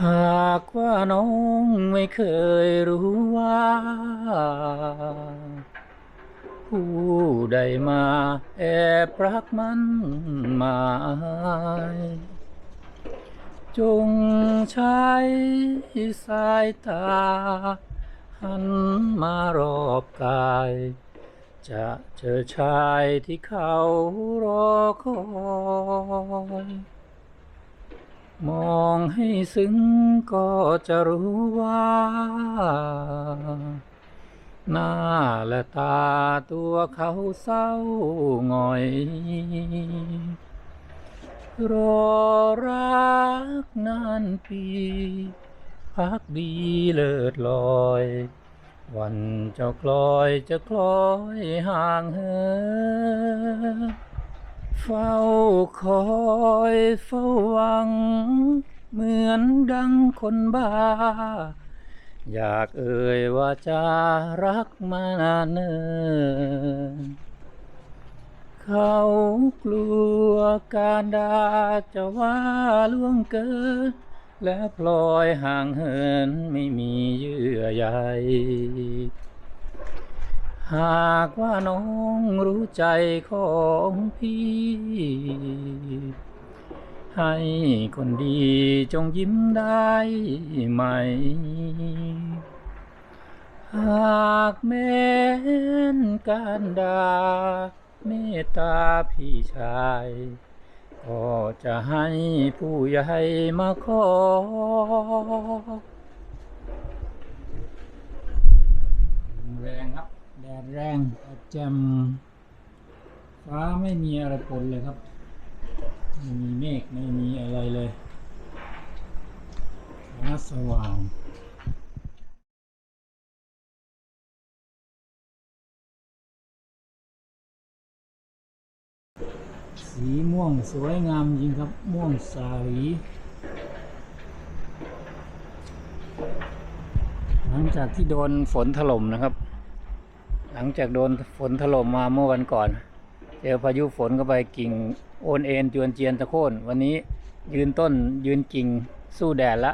หากว่าน้องไม่เคยรู้ว่า ผู้ใดมาแอบรักมันหมายจงใช้สายตา หันมารอบกาย จะเจอชายที่เขารอคอย มองให้ซึ้งก็จะรู้ว่า หน้าและตาตัวเขาเศร้าหงอย รอรักนานปีพักดีเลิศลอย วันเจ้าคลอยจะคลอยห่างเหิน เฝ้าคอยเฝ้าหวัง เหมือนดังคนบ้า อยากเอ่ยว่าจะรักมานานเนินเขากลัวการด่าจะว่าล่วงเกิน และพลอยห่างเหินไม่มีเยื่อใย หากว่าน้องรู้ใจของพี่ ให้คนดีจงยิ้มได้ไหม หากแม้นการดาเมตตาพี่ชาย ก็จะให้ผู้ใหญ่มาขอ แรงครับ แรงแจ่มฟ้าไม่มีอะไรปนเลยครับไม่มีเมฆไม่มีอะไรเลยฟ้าสว่างสีม่วงสวยงามจริงครับ ม่วงสาลีหลังจากที่โดนฝนถล่มนะครับ หลังจากโดนฝนถล่มมาเมื่อวันก่อน เจอพายุฝนเข้าไปกิ่งโอนเอ็นจวนเจียนตะโค่นวันนี้ยืนต้นยืนกิ่งสู้แดดละ